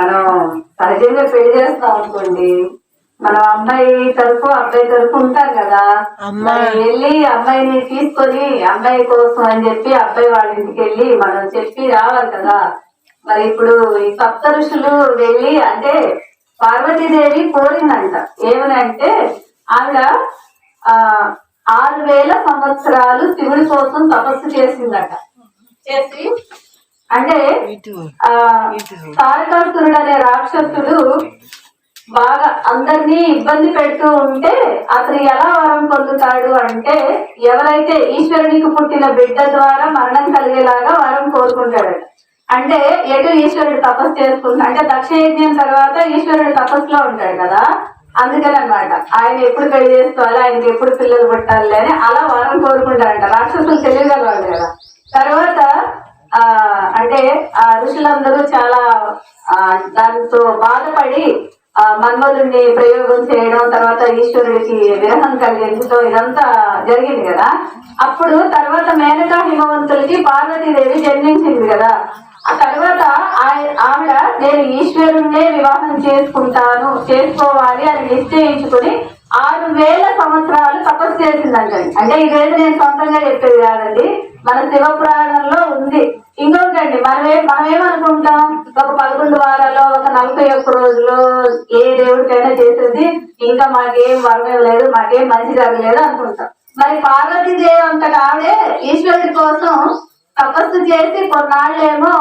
మనం సహజంగా పెళ్ళి చేస్తాం అనుకోండి. మనం అమ్మాయి తరపు అబ్బాయి తరపు ఉంటారు కదా. వెళ్ళి అమ్మాయిని తీసుకొని అమ్మాయి కోసం అని చెప్పి అబ్బాయి వాళ్ళ ఇంటికి వెళ్ళి మనం చెప్పి రావాలి కదా. మరి ఇప్పుడు ఈ సప్త ఋషులు వెళ్ళి అంటే పార్వతీదేవి కోరిందంట. ఏమని అంటే ఆవిడ ఆ ఆరు వేల సంవత్సరాలు శివుడి కోసం తపస్సు చేసిందట. చేసి అంటే తారకాసురుడు అనే రాక్షసుడు బాగా అందరినీ ఇబ్బంది పెడుతూ ఉంటే అతను ఎలా వరం పొందుతాడు అంటే ఎవరైతే ఈశ్వరునికి పుట్టిన బిడ్డ ద్వారా మరణం కలిగేలాగా వరం కోరుకుంటాడు. అంటే ఎటు ఈశ్వరుడు తపస్సు చేసుకుంటా అంటే దక్ష యజ్ఞం తర్వాత ఈశ్వరుడు తపస్సులో ఉంటాడు కదా? అందుకని అన్నమాట ఆయన ఎప్పుడు పెళ్ళి చేసుకోవాలి ఆయనకి ఎప్పుడు పిల్లలు పుట్టాలి అని అలా వరం కోరుకుంటాడంట. రాక్షసులు తెలియగలవాళ్ళు కదా. తర్వాత అంటే ఆ ఋషులందరూ చాలా ఆ దాంతో బాధపడి ఆ మన్మధుడిని ప్రయోగం చేయడం తర్వాత ఈశ్వరుడికి విరహం కలిగించడం ఇదంతా జరిగింది కదా. అప్పుడు తర్వాత మేనకా హిమవంతులకి పార్వతీదేవి జన్మించింది కదా. ఆ తర్వాత ఆయ- ఆవిడ నేను ఈశ్వరుణ్ణే వివాహం చేసుకుంటాను చేసుకోవాలి అని నిశ్చయించుకుని ఆరు వేల సంవత్సరాలు తపస్సు చేసిందంటండి అంటే ఇదేది నేను సొంతంగా చెప్పేది కాదండి. మన శివ పురాణంలో ఉంది. ఇంకొకటండి మనమే మనం ఏమనుకుంటాం ఒక పదకొండు వారాల్లో ఒక నలభై ఒక్క రోజుల్లో ఏ దేవుడికైనా చేసేది ఇంకా మాకేం వరమేం లేదు మాకేం మంచి జరగలేదు అనుకుంటాం. మరి పార్వతీదేవి అంతటా ఆవిడే ఈశ్వరుడి కోసం తపస్సు చేసి కొన్నాళ్ళేమో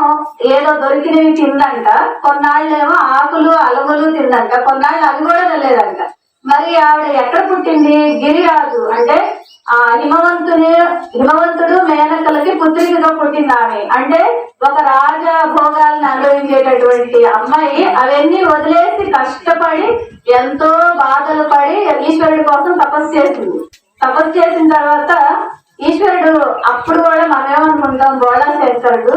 ఏదో దొరికినవి తిందంట కొన్నాళ్ళేమో ఆకులు అలములు తిందంట కొన్నాళ్ళు అవి కూడా తెలియదంట మరి ఆవిడ ఎక్కడ పుట్టింది? గిరిరాజు అంటే ఆ హిమవంతుని హిమవంతుడు మేనకలకి పుత్రికగా పుట్టింది ఆమె. అంటే ఒక రాజ భోగాలను అనుభవించేటటువంటి అమ్మాయి అవన్నీ వదిలేసి కష్టపడి ఎంతో బాధలు పడి ఈశ్వరుడి కోసం తపస్సు చేసింది. తపస్సు చేసిన తర్వాత ఈశ్వరుడు అప్పుడు కూడా మనమేమనుకుంటాం ఏమనుకుంటాం చేస్తాడు.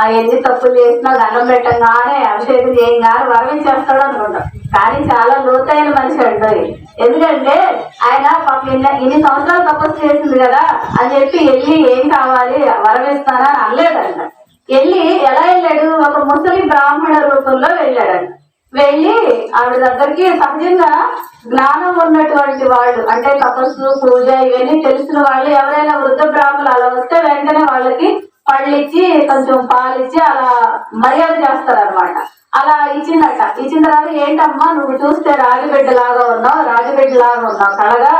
ఆ ఎన్ని తప్పులు చేసినా దండం పెట్టంగానే అభిషేకం కాదు వరం ఇచ్చేస్తాడు అనుకుంటాం. కానీ చాలా లోతైన మనిషి అండి ఎందుకంటే ఆయన పాపం ఇన్ని సంవత్సరాలు తపస్సు చేసింది కదా అని చెప్పి వెళ్ళి ఏం కావాలి? వరం ఇస్తానా అనలేదంట. వెళ్ళి ఎలా వెళ్ళాడు? ఒక ముసలి బ్రాహ్మణ రూపంలో వెళ్ళాడంట. వెళ్ళి ఆవిడ దగ్గరికి సహజంగా జ్ఞానం ఉన్నటువంటి వాళ్ళు అంటే తపస్సు పూజ ఇవన్నీ తెలిసిన వాళ్ళు ఎవరైనా వృద్ధ బ్రాహ్మణులు అలా వస్తే వెంటనే వాళ్ళకి పళ్ళిచ్చి కొంచెం పాలిచ్చి అలా మర్యాద చేస్తారనమాట అలా ఇచ్చిందట. ఇచ్చిన తర్వాత ఏంటమ్మా నువ్వు చూస్తే రాగిబిడ్డ లాగా ఉన్నావు రాగిబిడ్డ లాగా ఉన్నావు కళగా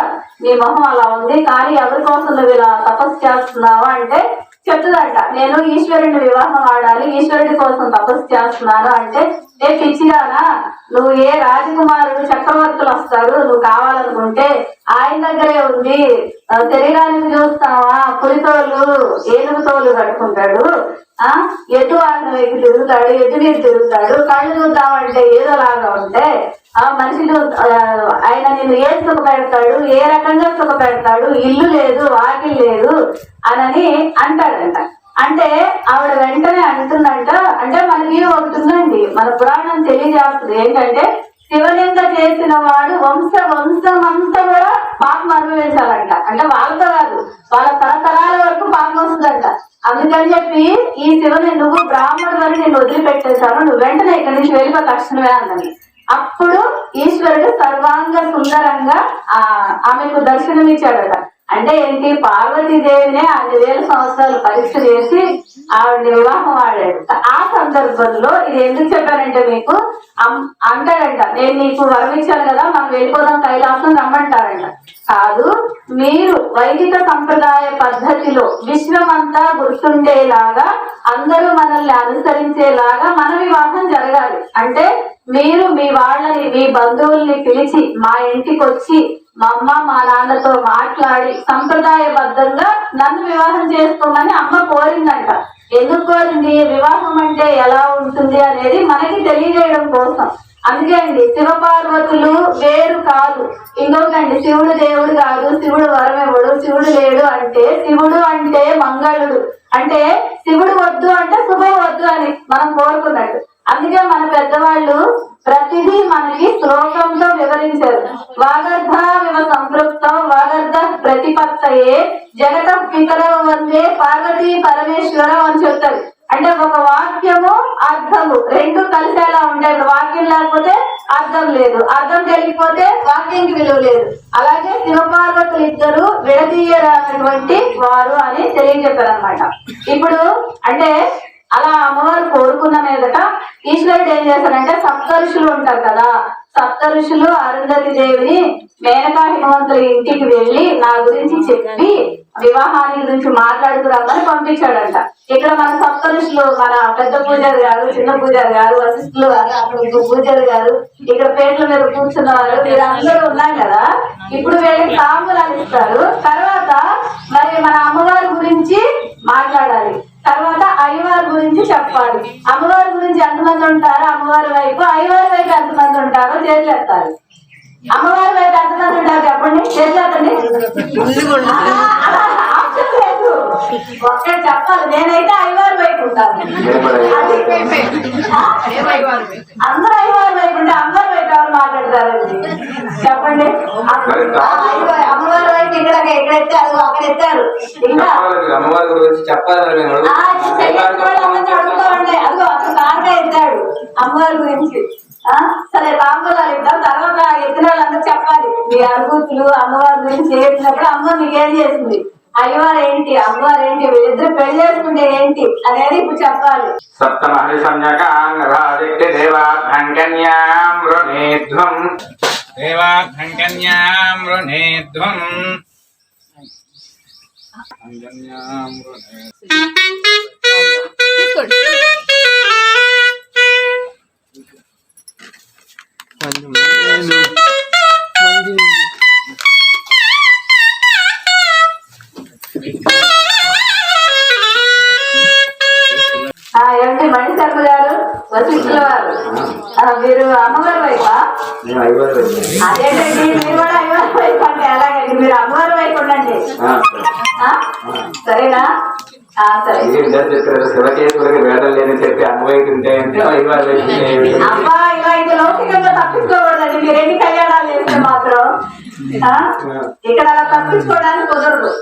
నీ మొహం అలా ఉంది కానీ ఎవరి కోసం నువ్వు ఇలా తపస్సు చేస్తున్నావా? అంటే చెప్తుందంట నేను ఈశ్వరుని వివాహం ఆడాలి ఈశ్వరుడి కోసం తపస్సు చేస్తున్నాను అంటే ఏ పిచ్చిదానా నువ్వు ఏ రాజకుమారుడు చక్రవర్తులు వస్తారు నువ్వు కావాలనుకుంటే ఆయన దగ్గరే ఉంది శరీరానికి చూస్తావా పులితోలు ఏనుగు తోలు కట్టుకుంటాడు ఆ? ఎటు ఆయన వైపు తిరుగుతాడు? ఎటు మీద తిరుగుతాడు? కళ్ళు చూద్దామంటే ఏదోలాగా ఉంటే ఆ మనుషులు ఆయన నిన్ను ఏ సుఖ పెడతాడు ఏ రకంగా సుఖ పెడతాడు ఇల్లు లేదు వాకిల్ లేదు అనని అంటాడంట. అంటే ఆవిడ వెంటనే అంటుందంట అంటే మనకి ఒకటి ఉందండి మన పురాణం తెలియజేస్తుంది. ఏంటంటే శివలింగ చేసిన వాడు వంశ వంశం అంతా కూడా పాపం అనుభవించాలంట. అంటే వాళ్ళతో కాదు వాళ్ళ తరతరాల వరకు పాపం వస్తుందంట. అందుకని చెప్పి ఈ శివని నువ్వు బ్రాహ్మణుడు అని నేను వదిలిపెట్టేశాను. నువ్వు వెంటనే ఇక్కడి నుంచి వెళ్ళిపో తక్షణమే అందని అప్పుడు ఈశ్వరుడు సర్వాంగ సుందరంగా ఆ ఆమెకు దర్శనమిచ్చాడట. అంటే ఏంటి? పార్వతీదేవినే అన్ని వేల సంవత్సరాలు పరీక్ష చేసి ఆవిడ వివాహం ఆడాడు ఆ సందర్భంలో ఇది ఎందుకు చెప్పానంటే మీకు అంటాడంట నేను నీకు వరమిచ్చాను కదా మనం వెళ్ళిపోదాం కైలాసం రమ్మంటారంట. కాదు మీరు వైదిక సంప్రదాయ పద్ధతిలో విశ్వమంతా గుర్తుండేలాగా అందరూ మనల్ని అనుసరించేలాగా మన వివాహం జరగాలి. అంటే మీరు మీ వాళ్ళని మీ బంధువుల్ని పిలిచి మా ఇంటికి వచ్చి మా అమ్మ మా నాన్నతో మాట్లాడి సంప్రదాయబద్ధంగా నన్ను వివాహం చేసుకోమని అమ్మ కోరిందంట. ఎందుకు కోరింది? వివాహం అంటే ఎలా ఉంటుంది అనేది మనకి తెలియజేయడం కోసం. అందుకే అండి శివపార్వతులు వేరు కాదు. ఇంకొకండి శివుడు దేవుడు కాదు శివుడు వరమివ్వడు శివుడు లేడు అంటే శివుడు అంటే మంగళుడు. అంటే శివుడు వద్దు అంటే శుభం వద్దు అని మనం కోరుకున్నట్టు. అందుకే మన పెద్దవాళ్ళు ప్రతిదీ మనకి శ్లోకంతో వివరించారు. వాగర్ధ వివ సంతృప్తం వాగర్ధ ప్రతిపత్తయే జగత పితర వందే పార్వతి పరమేశ్వర అని చెప్తారు. అంటే ఒక వాక్యము అర్థము రెండు కలిసేలా ఉంటాయి. లేదు. అర్థం తెలియకపోతే వాక్యంకి విలువ లేదు. అలాగే శివపార్వతులు ఇద్దరు విడదీయరానటువంటి వారు అని తెలియజెప్పారు అనమాట ఇప్పుడు అంటే అలా అమ్మవారు కోరుకున్న మీదట ఈశ్వరుడు ఏం చేశారంటే సప్త ఋషులు ఉంటారు కదా సప్త ఋషులు అరుంధతి దేవిని మేనకా హిమవంతుల ఇంటికి వెళ్ళి నా గురించి చెప్పి వివాహాన్ని గురించి మాట్లాడుకురామని పంపించాడంట. ఇక్కడ మన సప్త ఋషులు మన పెద్ద పూజారి గారు చిన్న పూజారి గారు వశిష్ఠులు గారు అక్కడ పూజారి గారు ఇక్కడ పేర్ల మీద కూర్చున్నవారు వీరందరూ ఉన్నారు కదా. ఇప్పుడు వీళ్ళకి తాంబూలాలు ఇస్తారు. తర్వాత మరి మన అమ్మవారి గురించి మాట్లాడాలి. తర్వాత అయ్యవారి గురించి చెప్పాలి. అమ్మవారి గురించి ఎంతమంది ఉంటారో అమ్మవారి వైపు అయ్యవారి వైపు ఎంతమంది ఉంటారో చేతులెత్తాలి. అమ్మవారి వైపు ఎంతమంది ఉంటారో చెప్పండి. చేతులెత్తండి. ఆప్షన్ లేదు. ఒక్కటి చెప్పాలి. నేనైతే అయ్యవారి వైపు ఉంటాను? అందరూ అయ్యవారి వైపు ఉంటే అమ్మవారి చెప్పండి. అమ్మవారి వైపు ఇక్కడ ఇక్కడ ఎత్తారు అక్కడ ఎత్తారు ఇంకా? అమ్మవారి గురించి చెప్పాలని. అదిగో అక్కడ ఎత్తాడు అమ్మవారి గురించి. సరే తాంబూలాలు ఇద్దాం తర్వాత ఎత్తిన వాళ్ళందరూ చెప్పాలి. మీ అనుభూతులు అమ్మవారి గురించి చెప్పినప్పుడు అమ్మ మీకేం చేసింది? అయ్యవారు ఏంటి అమ్మవారు ఏంటి వీళ్ళిద్దరు పెళ్ళి చేసుకుంటే ఏంటి అనేది ఇప్పుడు చెప్పాలి. సప్తమహి సంజ్ఞకాంగరాదిత్య దేవాభ్యంకన్యాం రుణేధ్వం దేవాభ్యంకన్యాం రుణేధ్వం భంకన్యాం రుణే- శర్మ గారు? వశిష్ఠుల వారు మీరు అమ్మవారి వైపా. అదేంటండి? మీరు కూడా అయ్యవారి వైపు అంటే ఎలాగండి మీరు అమ్మవారి వైపు ఉండండి? సరేనా? శివకేశ్వరికి లేని చెప్పి అమ్మవైపు ఉంటాయంటే ఐవారు వెళ్ళి అబ్బా ఇలా ఇది లౌకికంగా తప్పించుకోకూడదండి. మీరు ఎన్ని కళ్యాణాలు చేస్తే మాత్రం? ఇక్కడ అలా తప్పించుకోవడానికి కుదరదు.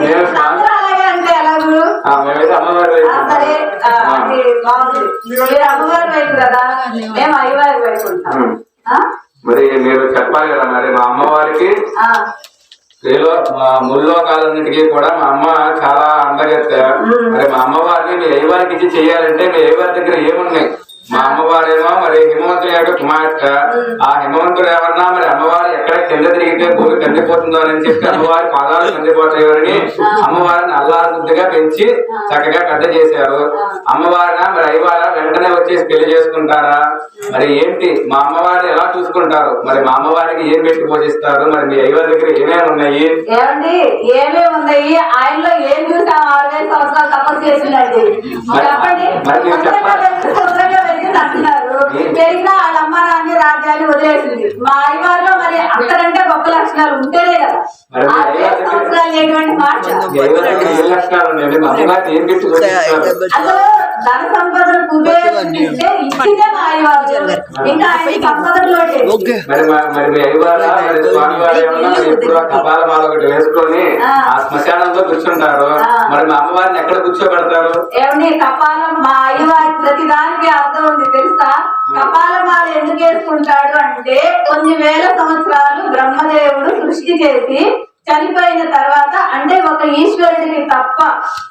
మీరు మేమైతే అమ్మవారి మీరు అమ్మవారి వైపు కదా? మేము అయ్యవారి వైపు ఉంటాం. ఉం. ఆ? మరి మీరు చెప్పాలి కదా మరి మా అమ్మవారికి ముల్లోకాలన్నిటికీ కూడా మా అమ్మ చాలా అందగత్త మరి మా అమ్మవారిని మీ అయ్యవారికి ఇచ్చి చేయాలంటే మీ అయ్యవారి దగ్గర ఏమున్నాయి? మా అమ్మవారేమో మరి హిమవంతుని యొక్క కుమార్తె. ఆ హిమవంతుడు ఏమన్నా మరి అమ్మవారు ఎక్కడ కింద తిరిగితే భూమి కందిపోతుందో అని చెప్పి అమ్మవారి పాదాలు కందిపోతాయని అమ్మవారిని అల్లారుద్దిగా పెంచి చక్కగా పెద్ద చేశారు. అమ్మవారిన మరి అయ్యవార వెంటనే వచ్చేసి పెళ్ళి చేసుకుంటారా? మరి ఏంటి? మా అమ్మవారిని ఎలా చూసుకుంటారు? మరి మా అమ్మవారికి ఏం పెట్టి పోషిస్తారు మరి మీ అయ్యవారి దగ్గర ఏమేమి ఉన్నాయి? ఏమండి ఏమేమి ఉన్నాయి? ఆయనలో ఏం చూసాం? అరవై సంవత్సరాలు తపస్సు చేసిందండి. మరి- చెప్పండి మరి మీరు తొందరగా చెప్పాలి. పెరిగి తొందరగా పెరిగింది అంటున్నారు పెరిగిన వాళ్ళ అమ్మ నాన్ని రాజ్యాన్ని వదిలేసింది మా అయ్యవారిలో మరి అంతకంటే గొప్ప లక్షణాలు ఉంటేనే కదా. సంవత్సరాలు లేటువంటి మాట అసలు ధన ఇచ్చితే అయ్యవారు ఇంకా ఆయన ఒకటి వేసుకొని ఆ. శ్మశానంలో కూర్చుంటారు. మరి మా అమ్మవారిని ఎక్కడ కూర్చోబెడతారు? ఏమండి కపాలం మా అయ్యవారి ప్రతి దానికి అర్థం ఉంది తెలుసా? కపాలమాల ఎందుకు వేసుకుంటాడు అంటే కొన్ని వేల సంవత్సరాలు బ్రహ్మదేవుడు సృష్టి చేసి చనిపోయిన తర్వాత అంటే ఒక ఈశ్వరుడికి తప్ప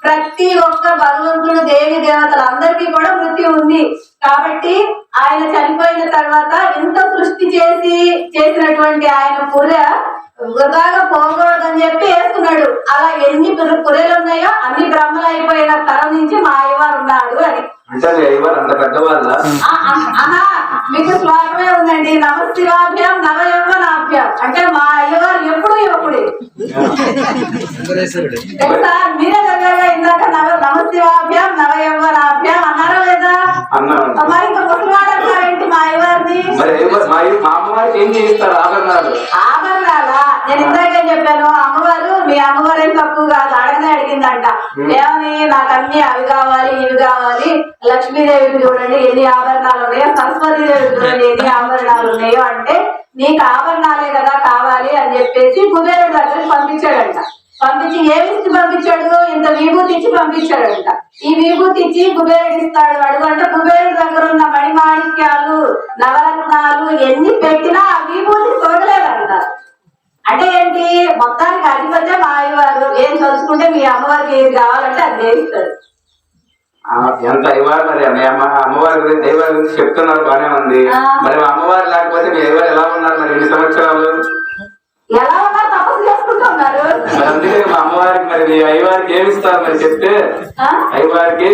ప్రతి ఒక్క భగవంతుడు దేవి దేవతలు అందరికీ కూడా మృత్యు ఉంది. కాబట్టి ఆయన చనిపోయిన తర్వాత ఇంత సృష్టి చేసి చేసినటువంటి ఆయన పుర వృధాగా పోకూడదని చెప్పి వేసుకున్నాడు అలా ఎన్ని పురలు ఉన్నాయో అన్ని బ్రహ్మలు అయిపోయిన తరం నుంచి మా అయ్యవారు ఉన్నాడు అని. అంత పెద్దవాళ్ళ? ఆహా మీకు శ్లోకమే ఉందండి. నమశివాభ్యాం నవయవ్వనాభ్యాం. అంటే మా అయ్యవారు ఎప్పుడు యువకుడే తెలుసా మీరే దగ్గరగా ఇందాక నవ నమశివాభ్యాం నవయవ్వనాభ్యాం అన్నారా లేదా? మరి ఇంకా ముసలివాడు మా అయ్యవారిని? మా అమ్మవారికి ఏం చేయిస్తారు ఆభరణాలు? ఆభరణాలా? నేను ఇందాకే చెప్పాను అమ్మవారు మీ అమ్మవారు తక్కువ కాదు అడగనే అడిగిందంట. ఏమని నాకు అన్ని అవి కావాలి ఇవి కావాలి. లక్ష్మీదేవికి చూడండి ఎన్ని ఆభరణాలు ఉన్నాయో సరస్వతి దేవికి చూడండి ఎన్ని ఆభరణాలు ఉన్నాయో అంటే నీకు ఆభరణాలే కదా కావాలి అని చెప్పేసి కుబేరుడు దగ్గరికి పంపించాడంట. పంపించి ఏమి ఇచ్చి పంపించాడు? ఇంత విభూతి ఇచ్చి పంపించాడంట. ఈ విభూతి ఇచ్చి కుబేరుడు ఇస్తాడు అడుగు అంటే కుబేరుడు దగ్గర ఉన్న మణిమాణిక్యాలు నవరత్నాలు ఎన్ని పెట్టినా ఆ విభూతి చూడలేదంట అంటే ఏంటి? మొత్తం అధిపత్యం మా అయ్యవారు ఏం తలుచుకుంటే మీ అమ్మవారికి ఏది కావాలంటే అది చేయిస్తాడు ఆ, ఎంత అయ్యవారు మరి? అమ్మవారి గురించి దైవారి గురించి చెప్తున్నారు బానే ఉంది. మరి మా అమ్మవారు లేకపోతే మీ అయ్యవారు ఎలా ఉన్నారు మరి? ఎన్ని సంవత్సరాలు ఎలా ఉన్నా తపస్సు చేసుకుంటున్నారు మరి అందుకే మా అమ్మవారికి మరి మీ అయ్యవారికి ఏమి ఇస్తారు మరి చెప్తే? అయ్యవారికి.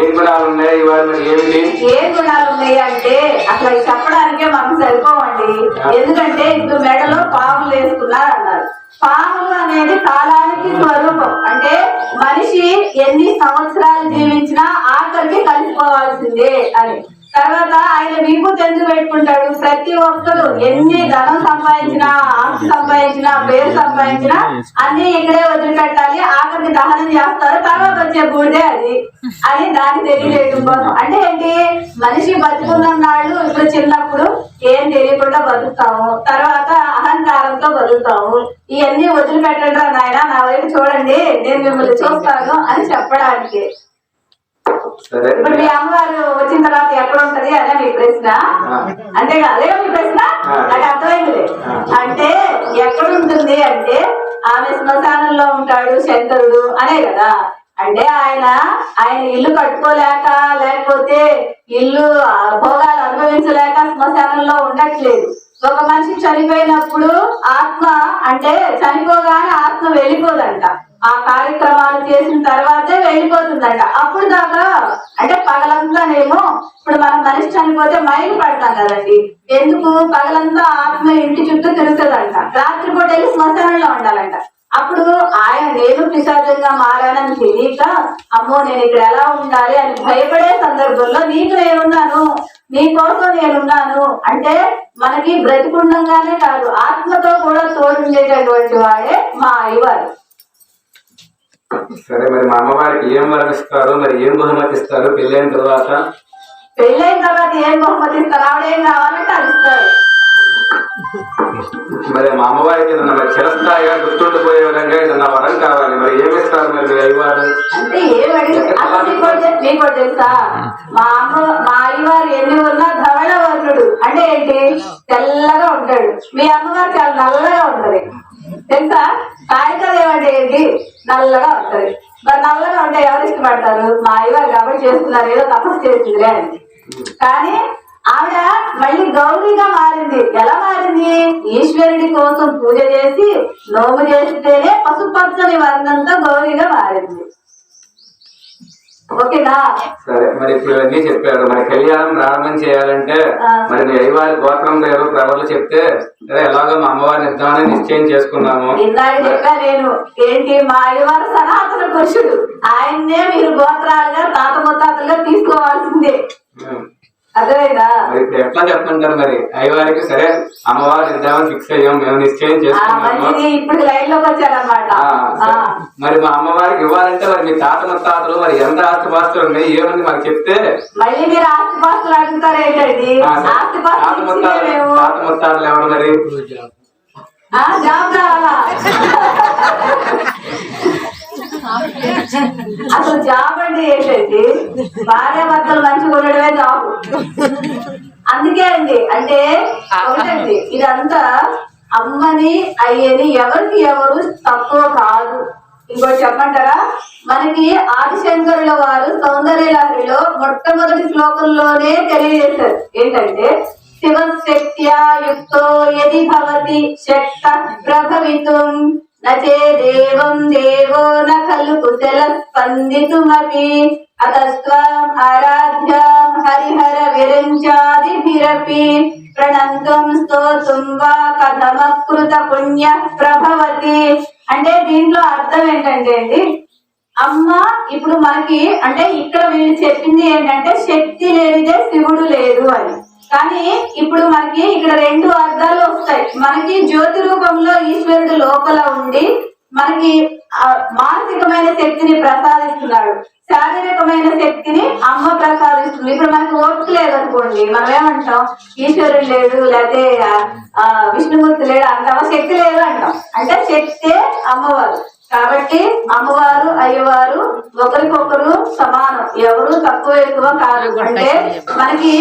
ఏం గుణాలు ఉన్నాయి? అయ్యవారు మరి ఏమిటి? ఏ గుణాలు ఉన్నాయి అంటే అసలు అవి చెప్పడానికే మనకు సరిపోవండి. ఎందుకంటే ఇప్పుడు మెడలో పాములు వేసుకున్నారు అన్నారు. పాములు అనేది కాలానికి స్వరూపం. అంటే మనిషి ఎన్ని సంవత్సరాలు జీవించినా ఆఖరికి కలిసిపోవాల్సిందే అని. తర్వాత ఆయన వీపు ఎందుకు పెట్టుకుంటాడు. ప్రతి ఒక్కరు ఎన్ని ధనం సంపాదించినా ఆస్తి సంపాదించినా పేరు సంపాదించినా అన్ని ఇక్కడే వదిలిపెట్టాలి. ఆఖరికి దహనం చేస్తారు. తర్వాత వచ్చే బూడిదే అది. అని దాన్ని తెలియజేయడం కోసం. అంటే ఏంటి? మనిషి బతుకున్న ఇప్పుడు చిన్నప్పుడు ఏం తెలియకుండా బతుకుతాము. తర్వాత అహంకారంతో బతుకుతాము. ఇవన్నీ వదిలిపెట్టండి నాయన నా వైపు చూడండి. నేను మిమ్మల్ని చూస్తాను అని చెప్పడానికి. ఇప్పుడు మీ అమ్మగారు వచ్చిన తర్వాత ఎక్కడ ఉంటది అదే మీ ప్రశ్న. ఆ. అంతే అదే మీ ప్రశ్న. నాకు అర్థమైంది. అంటే ఎక్కడ ఉంటుంది అంటే ఆమె శ్మశానంలో ఉంటాడు శంకరుడు అనే కదా. అంటే ఆయన ఆయన ఇల్లు కట్టుకోలేక లేకపోతే ఇల్లు భోగాలు అనుభవించలేక శ్మశానంలో ఉండట్లేదు. ఒక మనిషి చనిపోయినప్పుడు ఆత్మ అంటే చనిపోగానే ఆత్మ వెళ్ళిపోదంట. ఆ కార్యక్రమాలు చేసిన తర్వాతే వెళ్ళిపోతుందంట. అప్పుడు దాకా అంటే పగలంతానేమో ఇప్పుడు మనం మనిషి పోతే మైలు పడతాం కదండి. ఎందుకు? పగలంతా ఆత్మ ఇంటి చుట్టూ తిరుగుతుందంట. రాత్రిపూట వెళ్ళి శ్మశానంలో ఉండాలంట. అప్పుడు ఆయన నేను పిశాచంగా మారానని తెలియక అమ్మో నేను ఇక్కడ ఎలా ఉండాలి అని భయపడే సందర్భంలో నీకు నేనున్నాను. నీ కోసం నేనున్నాను. అంటే మనకి బ్రతికుండంగానే కాదు ఆత్మతో కూడా తోడుండేటటువంటి వాడే మా అయ్యవారు. సరే మరి మా అమ్మవారికి ఏం వరం ఇస్తారు మరి ఏం బహుమతి ఇస్తారు? పెళ్ళైన తర్వాత? పెళ్ళైన తర్వాత ఏం బహుమతి ఇస్తారు? ఆవిడ ఏం కావాలంటే అది ఇస్తారు. మరి మా అమ్మవారికి ఏదన్నా మరి చిరస్థాయిగా గుర్తుండిపోయే విధంగా ఏదన్నా వరం కావాలి. మరి ఏమి ఇస్తారు మరి మీ అయ్యవారు? అంటే ఏం అడిగి అసలు ఒకటి ఒకటి తెలుసా? మా అమ్మ మా అయ్యవారు ఎన్ని ఉన్నా ధవళ వర్ణుడు అంటే ఏంటి? తెల్లగా ఉంటాడు. మీ అమ్మగారు చాలా నల్లగా ఉంటది. తెలుసా? కాగితాలు ఏమంటే ఏంటి? నల్లగా ఉంటది మరి నల్లగా ఉంటే ఎవరు ఇష్టపడతారు? మా అయ్యవారు కాబట్టి చేస్తున్నారు ఏదో తపస్సు చేస్తుందిలే అని. కానీ ఆవిడ మళ్ళీ గౌరీగా మారింది. ఎలా మారింది? ఈశ్వరుడి కోసం పూజ చేసి నోము చేస్తేనే పసుపచ్చని వర్ణంతో గౌరీగా మారింది. ఓకేనా? సరే మరి ఇప్పుడు ఇవన్నీ చెప్పారు. మరి కళ్యాణం ప్రారంభం చేయాలంటే. మరి మీ అయ్యవారి గోత్రం పేరు ప్రవర్లు చెప్తే సరే ఎలాగో మా అమ్మవారిని ఇద్దామని నిశ్చయం చేసుకున్నాము. ఇందాక చెప్పా నేను ఏంటి? మా అయ్యవారు సనాతన పురుషుడు. ఆయన్నే మీరు గోత్రాలుగా తాత ముత్తాతలుగా తీసుకోవాల్సిందే. మరి ఇప్పుడు ఎట్లా చెప్తుంటారు మరి? అయ్యవారికి సరే అమ్మవారిని ఇద్దామని ఫిక్స్ అయ్యాం మేము నిశ్చయం. సరే. మరి మా అమ్మవారికి ఇవ్వాలంటే మరి మీ తాత ముత్తాతలు మరి ఎంత ఆస్తిపాస్తులు ఉన్నాయి ఏముంది మాకు చెప్తే? మళ్ళీ మీరు ఆస్తిపాస్తులు అడుగుతారు ఏంటండి? ఆ, సరే. తాత ముత్తాతలు తాత ఎవరు మరి? అసలు జాబ్ అంటే ఏంటంటే భార్య భర్తలు మంచిగా ఉండడమే జాబ్. అందుకే అండి అంటే ఒకటండి ఇదంతా అమ్మని అయ్యని ఎవరికి ఎవరు తక్కువ కాదు. ఇంకోటి చెప్పంటారా? మనకి ఆదిశంకరుల వారు సౌందర్యలహరిలో మొట్టమొదటి శ్లోకంలోనే తెలియజేశారు. ఏంటంటే శివశక్త్యా యుక్తో యది భవతి శక్త ప్రభవితం. నచే దేవం దేవో న ఖలు కుశల స్పందితుమీ అతస్వాం ఆరాధ్యాం హరిహర విరంచాదిభిరపి ప్రణంతం స్తోతుం వా కథమకృత పుణ్య ప్రభవతి. అంటే దీంట్లో అర్థం ఏంటంటే అండి అమ్మ ఇప్పుడు మనకి అంటే ఇక్కడ వీళ్ళు చెప్పింది ఏంటంటే శక్తి లేనిదే శివుడు లేదు అని. కానీ ఇప్పుడు మనకి ఇక్కడ రెండు అర్థాలు వస్తాయి. మనకి జ్యోతి రూపంలో ఈశ్వరుడు లోపల ఉండి మనకి మానసికమైన శక్తిని ప్రసాదిస్తున్నాడు. శారీరకమైన శక్తిని అమ్మ ప్రసాదిస్తుంది. ఇప్పుడు మనకి ఓపిక లేదనుకోండి మనం ఏమంటాం ఈశ్వరుడు లేడు లేకపోతే విష్ణుమూర్తి లేడు అంటామా? శక్తి లేదు అంటాం. అంటే శక్తే అమ్మవారు. కాబట్టి అమ్మవారు అయ్యవారు ఒకరికొకరు సమానం. ఎవరు తక్కువ ఎక్కువ కాదు. అంటే మనకి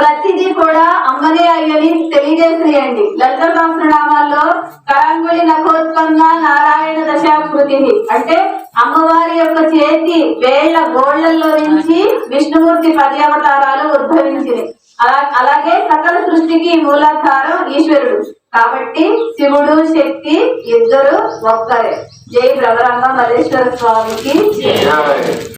ప్రతిదీ కూడా అమ్మనే అయ్యని తెలియజేసేయండి లలిత సహస్రనామాల్లో కరాంగుళి నఖోత్పన్న నారాయణ దశాకృతి అంటే అమ్మవారి యొక్క చేతి వేళ్ళ గోళ్ళలో నుంచి విష్ణుమూర్తి పర్యావతారాలు ఉద్భవించింది అలా అలాగే సకల సృష్టికి మూలాధారం ఈశ్వరుడు. కాబట్టి శివుడు శక్తి ఇద్దరు ఒక్కరే. జై భ్రమరంగ మల్లేశ్వర స్వామికి.